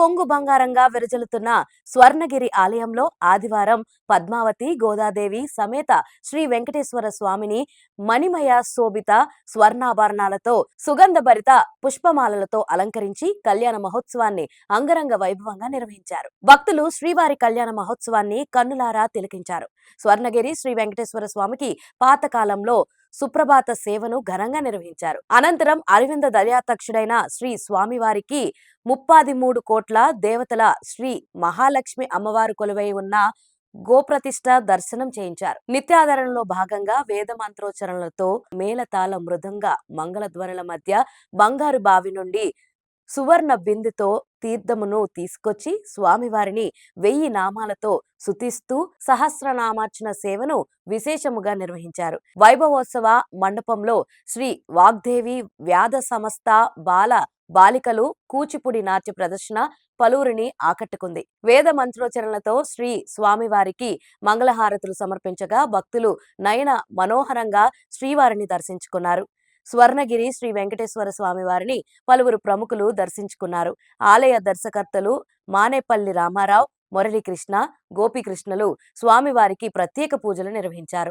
కొంగు బంగారంగా విరజలుతున్న స్వర్ణగిరి ఆలయంలో ఆదివారం పద్మావతి గోదాదేవి సమేత శ్రీ వెంకటేశ్వర స్వామిని మణిమయ శోభిత స్వర్ణాభరణాలతో సుగంధభరిత పుష్పమాలలతో అలంకరించి కళ్యాణ మహోత్సవాన్ని అంగరంగ వైభవంగా నిర్వహించారు. భక్తులు శ్రీవారి కళ్యాణ మహోత్సవాన్ని కన్నులారా తిలకించారు. స్వర్ణగిరి శ్రీ వెంకటేశ్వర స్వామికి పాతకాలంలో సుప్రభాత సేవను ఘనంగా నిర్వహించారు. అనంతరం అరవింద దర్యాతక్షుడైన శ్రీ స్వామివారికి ముప్పాది మూడు కోట్ల దేవతల శ్రీ మహాలక్ష్మి అమ్మవారు కొలువై ఉన్న గోప్రతిష్ట దర్శనం చేయించారు. నిత్యాధారణలో భాగంగా వేద మంత్రోచ్చరణలతో మేళతాళ మృదంగ మంగళధ్వనుల మధ్య బంగారు బావి నుండి సువర్ణ బిందుతో తీర్థమును తీసుకొచ్చి స్వామివారిని వెయ్యి నామాలతో సుతిస్తూ సహస్రనామార్చన సేవను విశేషముగా నిర్వహించారు. వైభవోత్సవ మండపంలో శ్రీ వాగ్దేవి వ్యాధ సమస్త బాల బాలికలు కూచిపూడి నాట్య ప్రదర్శన పలువురిని ఆకట్టుకుంది. వేద మంత్రోచ్చరణలతో శ్రీ స్వామివారికి మంగళహారతులు సమర్పించగా భక్తులు నయన మనోహరంగా శ్రీవారిని దర్శించుకున్నారు. స్వర్ణగిరి శ్రీ వెంకటేశ్వర స్వామి వారిని పలువురు ప్రముఖులు దర్శించుకున్నారు. ఆలయ దర్శకర్తలు మానేపల్లి రామారావు మురళీకృష్ణ గోపీకృష్ణలు స్వామివారికి ప్రత్యేక పూజలు నిర్వహించారు.